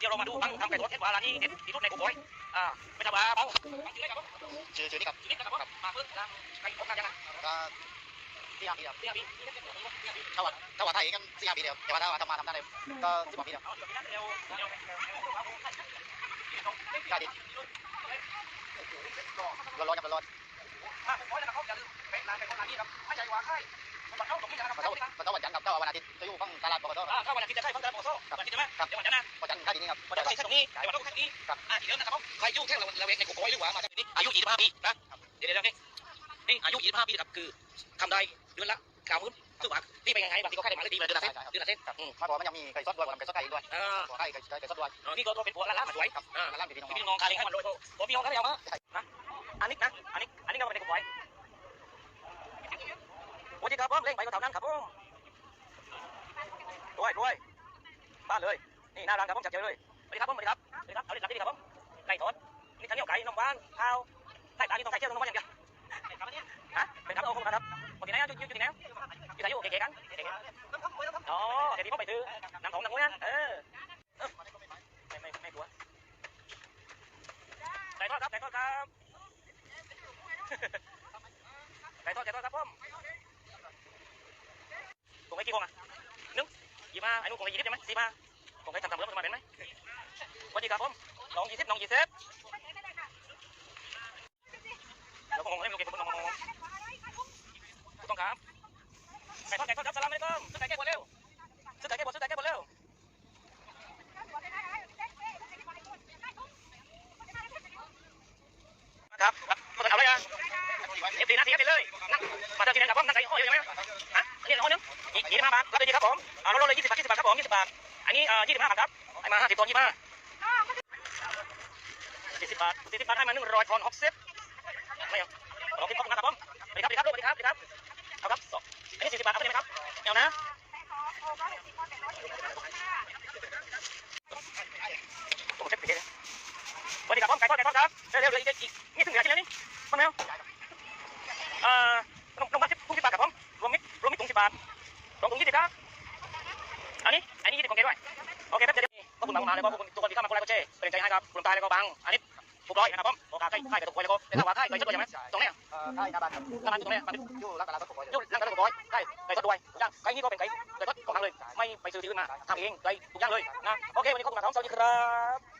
เดี๋ยวเรามาดูทั้งทำไก่ทอดเทศวาร้านนี้เด็ดที่สุดในกูบอยอ่าไม่ทราบว่าเปาชื่ออะไรครับผมชื่อชื่อนี่ครับชื่อนิดนะครับผมมาเพิ่มนะไก่ทอดกันยังไงก็สี่ห้าปีครับเรียกพี่นี่เด็ดๆนี่เด็ดๆถ้าว่าถ้าว่าไทยกันสี่ห้าปีเดียวแต่ว่าถ้าว่าทำมาทำได้เลยก็สิบกว่าปีเดียวเอาเดี๋ยวพี่นัทเร็วเร็วเร็วเร็วเร็วครับผมได้ดิร้อนร้อนๆครับร้อนอะผมขอเลยนะครับอย่าลืมเป็นร้านไก่ทอดร้านนี้ครับไม่ใช่ว่าใครมาเข้าตรงนี้นะครับๆมันต้องมันต้องวันจันทร์ครับถ้าว่า นี้ขายวันศุกร์แค่ตรงนี้อ่าที่เดิมนะครับผมใครอยู่แค่เราเราเองในกูบอยหรือว่ามาจากนี้อายุ25ปีนะเดี๋ยวเดี๋ยวนี่นี่อายุ25ปีครับคือทำได้เดือนละเก้าหมื่นซึ่งว่าที่เป็นยังไงบางทีก็แค่ได้มาได้ดีมาเดือนละเส้นเดือนละเส้นอืมมาบอกว่ามันยังมีไก่ซอสด้วยผมไก่ซอสไก่ด้วยอ่าตัวไก่ไก่ซอสด้วยนี่ก็เป็นผัวละล้านมาสวยครับอ่าร้านพี่พี่น้องพี่น้องการเลี้ยงให้มันโดยตัวพี่น้องกันไม่เอามาอันนี้นะอันนี้อันนี้ก็เป็นกูบอยสวัสดีครับผมเล่งไปก็เท่านั้นครับผมรวยรวยบ้านเลยนี่หน้าร้านครับผมจัดเจอเลย สวัสดีครับผมสวัสดีครับสวัสดีครับเอาเล่นหลักที่นี่ครับผมไก่ทอดนี่ทั้งเหนียวไก่นมหวานข้าวใส่ตานี่ต้องไก่เชี่ยวนมหวานอย่างเดียวฮะเป็นครับโอ้โหครับคนที่ไหนอยู่อยู่ที่ไหนอยู่ไหนอยู่เก๋ๆกันเก๋ๆอ๋อเดี๋ยวนี้ผมไปซื้อน้ำของน้ำมวยนะเออไม่ไม่ไม่กลัวไก่ทอดครับไก่ทอดครับไก่ทอดไก่ทอดครับผมผมไม่กี่โมงอะนึกยี่มาไอ้นู่นผมไปยี่สิบใช่ไหมสี่มา ผมไปทำตามเรื่องมันมาเป็นไหมสวัสดีครับผมน้องยี่สิบน้องยี่สิบเดี๋ยวผมงงให้มันเก็บผมงงงงต้องครับไก่ทอดไก่ทอดครับสลามเลยครับซื้อไก่แก้บนเร็วซื้อไก่แก้บนซื้อไก่แก้บนเร็วครับก็จะเอาอะไรอะเอฟซีนาทีเอฟซีเลยนั่งมาเจอที่ไหนครับผมนั่งไก่ห้อยอยู่ไหมฮะอันนี้ห้อยนึงยี่สิบห้าบาทรับได้ดีครับผมเอาลดเลยยี่สิบบาทยี่สิบบาทครับผมยี่สิบบาท อันนี้เอ่อยี่สิบห้าบาทครับไอ้มาห้าสิบตอนยี่สิบห้าสี่สิบบาทสี่สิบบาทให้มาหนึ่งร้อยทอนหกสิบไม่เอาลองคิดพบกันครับผมสวัสดีครับสวัสดีครับสวัสดีครับสวัสดีครับเอาครับสองอันนี้สี่สิบบาทเอาไปเลยไหมครับเอานะโอ้เช็คไปเลยสวัสดีครับผมไก่ทอดไก่ทอดครับเร็วๆเลยอีกอีก อันนี้อันนี้ยี่สิบของแกด้วยโอเคครับเดี๋ยวขอบคุณมางมาเลยขอบคุณทุกคนที่เข้ามากดไรก็เช่เป็นใจให้ครับคุณตายแล้วก็บังอันนี้ถูกร้อยนะครับผมโอกาสใกล้ใกล้กับถูกร้อยแล้วก็เป็นสาวาใกล้ใกล้ชัดด้วยใช่ไหมตรงนี้เอ่อใกล้หน้าบ้านหน้าบขนาดอยู่ตรงนี้มันอยู่ร้านตลาดก็ผมก็อยู่ร่างกายถูกร้อยใกล้ใกล้ชัดด้วยย่างไก่นี่ก็เป็นไก่ไก่ทอดของทางเลย ไม่ไปซื้อที่อื่นมาทำเองไก่ทุกอย่างเลยนะโอเควันนี้ขอบคุณมากครับสวัสดีครับ